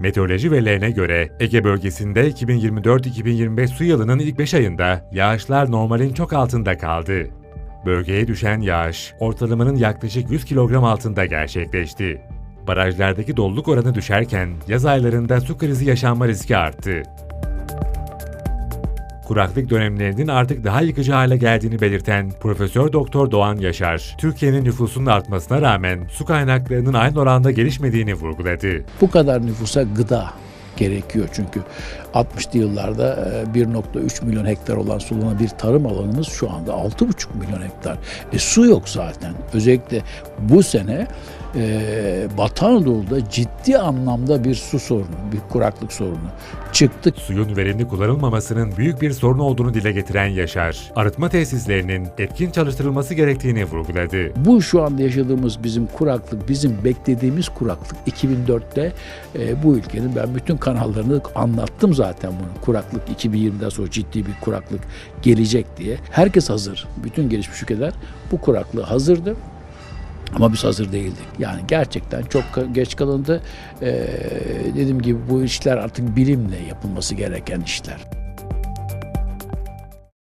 Meteoroloji verilerine göre Ege bölgesinde 2024-2025 su yılının ilk 5 ayında yağışlar normalin çok altında kaldı. Bölgeye düşen yağış ortalamanın yaklaşık 100 kilogram altında gerçekleşti. Barajlardaki doluluk oranı düşerken yaz aylarında su krizi yaşanma riski arttı. Kuraklık dönemlerinin artık daha yıkıcı hale geldiğini belirten Profesör Doktor Doğan Yaşar, Türkiye'nin nüfusunun artmasına rağmen su kaynaklarının aynı oranda gelişmediğini vurguladı. Bu kadar nüfusa gıda gerekiyor çünkü 60'lı yıllarda e, 1.3 milyon hektar olan sulanabilir tarım alanımız şu anda 6.5 milyon hektar. E, su yok zaten. Özellikle bu sene e, Batı Anadolu'da ciddi anlamda bir su sorunu, bir kuraklık sorunu çıktı. Suyun verimli kullanılmamasının büyük bir sorun olduğunu dile getiren Yaşar, arıtma tesislerinin etkin çalıştırılması gerektiğini vurguladı. Bu şu anda yaşadığımız bizim kuraklık, bizim beklediğimiz kuraklık 2004'te e, bu ülkenin ben bütün kanallarını anlattım zaten bunu. Kuraklık 2020'den sonra ciddi bir kuraklık gelecek diye. Herkes hazır. Bütün gelişmiş ülkeler bu kuraklığı hazırdı. Ama biz hazır değildik. Yani gerçekten çok geç kalındı. Ee, dediğim gibi bu işler artık bilimle yapılması gereken işler.